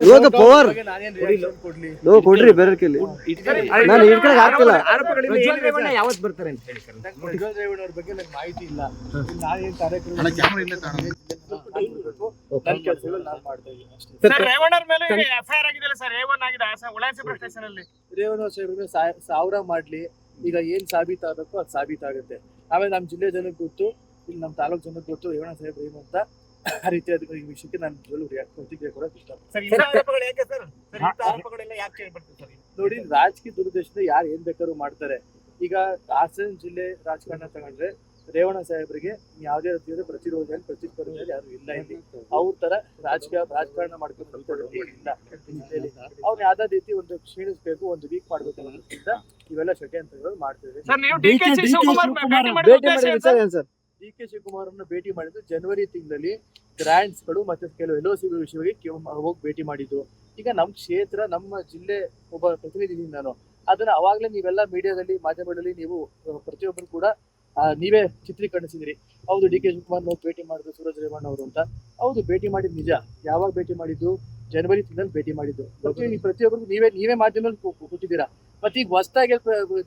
ಇವಾಗ power no ಕೊಡ್ರಿ ಬೇರೆ ನಾನು ಹಿಡ್ಕೊಳಕ್ ಆಗ್ತಿಲ್ಲ ಯಾವತ್ ಬರ್ತಾರೆ ಅಂತ ಹೇಳಿ ಬಗ್ಗೆ ನಂಗೆ ಮಾಹಿತಿ ಇಲ್ಲ. ನಾನೇನ್ ರೇವಣ್ಣ ಸಾವಿರ ಮಾಡ್ಲಿ. ಈಗ ಏನ್ ಸಾಬೀತಾಗಬೇಕು ಅದು ಸಾಬೀತಾಗುತ್ತೆ. ಆಮೇಲೆ ನಮ್ ಜಿಲ್ಲೆ ಜನಕ್ಕೆ ಗೊತ್ತು ಇಲ್ಲಿ ನಮ್ಮ ತಾಲೂಕ್ ಜನಕ್ಕೆ ಗೊತ್ತು ರೇವಣ್ಣ ಸಾಹೇಬ್ ಏನು ಅಂತ. ಆ ರೀತಿ ಅದಕ್ಕೆ ಈ ವಿಷಯಕ್ಕೆ ನಾನು ನಿಜವಾಗ್ಲೂ ರಿಯಾಕ್ಟ್ ಪ್ರತಿಕ್ರಿಯೆ ಕೂಡ ಇಷ್ಟಪಡ್ತೀನಿ ಸರ್ ಇಂಥ ಆರೋಪಗಳು ಯಾಕೆ ಸರ್? ಸರ್ ಇಂಥ ಆರೋಪಗಳೆಲ್ಲ ಯಾಕೆ ಕೇಳಿ ಸರ್? ನೋಡಿ ರಾಜಕೀಯ ದುರುದ್ದೇಶದ ಯಾರು ಏನ್ ಬೇಕಾದ್ರೂ ಮಾಡ್ತಾರೆ. ಈಗ ಹಾಸನ ಜಿಲ್ಲೆ ರಾಜಕಾರಣ ತಗೊಂಡ್ರೆ ರೇವಣ್ಣ ಸಾಹೇಬರಿಗೆ ಯಾವುದೇ ರೀತಿಯಾದ ಪ್ರತಿರೋಧ ಪ್ರತಿಸ್ಪರ್ಧೆ ಯಾರು ಇಲ್ಲ ಇಲ್ಲಿ. ಅವ್ರ ತರ ರಾಜಕೀಯ ರಾಜಕಾರಣ ಮಾಡ್ಕೊಂಡು ಇಲ್ಲ. ಜಿಲ್ಲೆಯಲ್ಲಿ ಅವ್ರು ಯಾವ್ದೇ ರೀತಿ ಒಂದು ಕ್ಷೀಣಿಸ್ಬೇಕು ಒಂದು ವೀಕ್ ಮಾಡ್ಬೇಕು ಅನ್ನೋದ್ರಿಂದ ಇವೆಲ್ಲ ಷಡ್ಯಂತ್ರಗಳು ಮಾಡ್ತಿದ್ದೀವಿ ಸರ್ ನೀವು ಡಿ ಕೆ ಶಿವಕುಮಾರ್ ಏನು? ಡಿ ಕೆ ಶಿವಕುಮಾರ್ ಅನ್ನು ಭೇಟಿ ಮಾಡಿದ್ದು ಜನವರಿ ತಿಂಗಳಲ್ಲಿ ಗ್ರಾಂಟ್ಸ್ಗಳು ಮತ್ತೆ ಕೆಲವು ಎಲ್ಲೋ ಸಿ ವಿಷಯವಾಗಿ ಕೆವ್- ಹೋಗಿ ಭೇಟಿ ಮಾಡಿದ್ದು ಈಗ ನಮ್ಮ ಕ್ಷೇತ್ರ ನಮ್ಮ ಜಿಲ್ಲೆ ಒಬ್ಬ ಪ್ರತಿನಿಧಿ ನಾನು. ಅದನ್ನ ಅವಾಗಲೇ ನೀವೆಲ್ಲ ಮೀಡಿಯಾದಲ್ಲಿ ಮಾಧ್ಯಮಗಳಲ್ಲಿ ನೀವು ಪ್ರತಿಯೊಬ್ಬರು ಕೂಡ ನೀವೇ ಚಿತ್ರೀಕರಿಸಿದಿರಿ. ಹೌದು ಡಿ ಕೆ ಶಿವಕುಮಾರ್ ನಾವು ಭೇಟಿ ಮಾಡಿದ್ರು ಸೂರಜ್ ರೇವಣ್ಣ ಅವರು ಅಂತ. ಹೌದು ಭೇಟಿ ಮಾಡಿದ್ ನಿಜ. ಯಾವಾಗ ಭೇಟಿ ಮಾಡಿದ್ದು? ಜನವರಿ ತಿಂಗಳಲ್ಲಿ ಭೇಟಿ ಮಾಡಿದ್ದು. ಪ್ರತಿ ಪ್ರತಿಯೊಬ್ಬರು ನೀವೇ ನೀವೇ ಮಾಧ್ಯಮದಲ್ಲಿ ಕೂ- ಕೂ- ಕೂತಿದ್ದೀರಾ? ಮತ್ತೆ ಈಗ ಹೊಸದಾಗಿ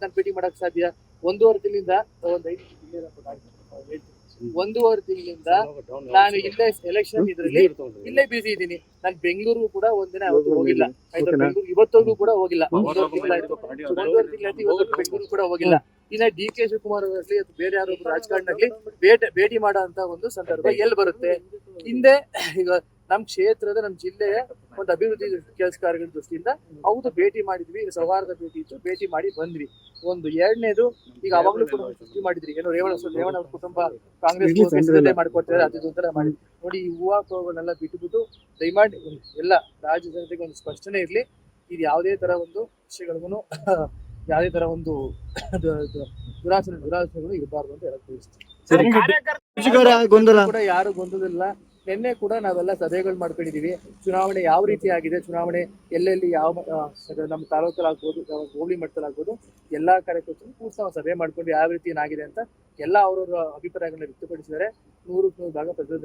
ನಾನು ಭೇಟಿ ಮಾಡಕ್ ಸಾಧ್ಯ? ಒಂದೂವರೆ ತಿಂಗಳಿಂದ ಒಂದ್ ಐದು ಒಂದೂವರೆ ತಿಂಗಳಿಂದ ನಾನು ಇಲ್ಲೇ ಎಲೆಕ್ಷನ್ ಇದ್ರಲ್ಲಿ ಇಲ್ಲೇ ಬಿಸಿ ಇದ್ದೀನಿ. ನಾನು ಬೆಂಗಳೂರು ಕೂಡ ಒಂದಿನ ಹೋಗಿಲ್ಲ. ಆಯ್ತಾ? ಬೆಂಗಳೂರು ಇವತ್ತವರೆಗೂ ಕೂಡ ಹೋಗಿಲ್ಲ. ಒಂದೂವರೆ ಇವತ್ತು ಬೆಂಗಳೂರು ಕೂಡ ಹೋಗಿಲ್ಲ. ಇನ್ನ ಡಿ ಕೆ ಶಿವಕುಮಾರ್ ಅವರಲ್ಲಿ ಅಥವಾ ಬೇರೆ ಯಾರೊಬ್ಬರು ರಾಜಕಾರಣಲ್ಲಿ ರಾಜಕಾರಣದಲ್ಲಿ ಭೇಟಿ ಭೇಟಿ ಮಾಡೋ ಅಂತ ಒಂದು ಸಂದರ್ಭ ಎಲ್ಲಿ ಬರುತ್ತೆ? ಹಿಂದೆ ಈಗ ನಮ್ ಕ್ಷೇತ್ರದ ನಮ್ ಜಿಲ್ಲೆಯ ಒಂದು ಅಭಿವೃದ್ಧಿ ಕೆಲಸ ಕಾರ್ಯಗಳ ದೃಷ್ಟಿಯಿಂದ ಹೌದು ಭೇಟಿ ಮಾಡಿದ್ವಿ ಸೌಹಾರ್ದ ಭೇಟಿ ಇತ್ತು ಭೇಟಿ ಮಾಡಿ ಬಂದ್ವಿ. ಒಂದು ಎರಡನೇದು ಈಗ ಅವಾಗಲೂ ಕೂಡ ಸೃಷ್ಟಿ ಮಾಡಿದ್ರಿ. ಏನೋ ರೇವಣ ರೇವಣ ಅವ್ರ ಕುಟುಂಬ ಕಾಂಗ್ರೆಸ್. ಮಾಡ್ಕೊಡ್ತಾರೆ ಅದು ಒಂಥರ ಮಾಡಿ ನೋಡಿ ಈ ಹೂವಾಕೋಗಳನ್ನೆಲ್ಲ ಬಿಟ್ಟುಬಿಟ್ಟು ದಯಮಾಡಿ ಎಲ್ಲ ರಾಜ್ಯ ಜನತೆಗೆ ಒಂದು ಸ್ಪಷ್ಟನೆ ಇರ್ಲಿ. ಇದು ಯಾವುದೇ ತರ ಒಂದು ವಿಷಯಗಳಿಗೂ ಯಾವುದೇ ತರ ಒಂದು ದುರಾಸನೆ ದುರಾಸನೆಗಳು ಇರಬಾರ್ದು ಅಂತ ಹೇಳಕ್ ಬಯಸ್ತೀನಿ. ಗೊಂದಲ. ಕೂಡ ಯಾರು ಗೊಂದಲಿಲ್ಲ ನಿನ್ನೆ ಕೂಡ ನಾವೆಲ್ಲ ಸಭೆಗಳು ಮಾಡ್ಕೊಂಡಿದೀವಿ ಚುನಾವಣೆ ಯಾವ ರೀತಿ ಆಗಿದೆ ಚುನಾವಣೆ ಎಲ್ಲೆಲ್ಲಿ ಯಾವ ನಮ್ಮ ತಾಲೂಕಲ್ಲಿ ಆಗ್ಬೋದು ಹೋಬಳಿ ಮಟ್ಟದಲ್ಲಿ ಆಗ್ಬೋದು ಎಲ್ಲಾ ಕಾರ್ಯಕರ್ತರು ಕೂಡ ನಾವು ಸಭೆ ಮಾಡ್ಕೊಂಡು ಯಾವ ರೀತಿ ಏನಾಗಿದೆ ಅಂತ ಎಲ್ಲ ಅವರವರ ಅಭಿಪ್ರಾಯಗಳನ್ನ ವ್ಯಕ್ತಪಡಿಸಿದರೆ ನೂರಕ್ಕೆ ನೂರು ಭಾಗ ಪ್ರಜ್ವಲ್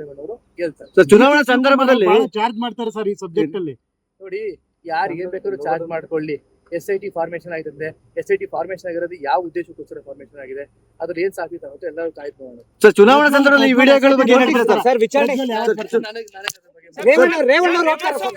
ಗೆಲ್ತಾರೆ ಸರ್ ಚುನಾವಣಾ ಸಂದರ್ಭದಲ್ಲಿ ಚಾರ್ಜ್ ಮಾಡ್ತಾರೆ ಸರ್ ಈ ಸಬ್ಜೆಕ್ಟ್ ಅಲ್ಲಿ ನೋಡಿ ಯಾರು ಏನ್ ಬೇಕಾದ್ರೂ ಚಾರ್ಜ್ ಮಾಡ್ಕೊಳ್ಳಿ. ಎಸ್ ಐ ಟಿ ಫಾರ್ಮೇಷನ್ ಆಗಿದೆ ಎಸ್ ಐ ಟಿ ಫಾರ್ಮೇಷನ್ ಆಗಿರೋದು ಯಾವ ಉದ್ದೇಶಕ್ಕೋಸ್ಕರ ಫಾರ್ಮೇಷನ್ ಆಗಿದೆ? ಅದ್ರ ಏನ್ ಸಾಬೀತಾಗುತ್ತೆ ಎಲ್ಲರೂ ಕಾಯ್ತು ನೋಡೋಣ. ಸರ್ ಚುನಾವಣಾ ಸಂದರ್ಭದಲ್ಲಿ ಈ ವಿಡಿಯೋಗಳ ಬಗ್ಗೆ ಏನ್ ಹೇಳ್ತೀರಾ ಸರ್ ಸರ್ ವಿಚಾರಣೆ ನನಗೆ ನನಗೆ ಅದ್ರ ಬಗ್ಗೆ ರೇವಣ್ಣ ರೇವಣ್ಣ ಅವ್ರು ಹೋಗ್ತಾರೆ ಸರ್.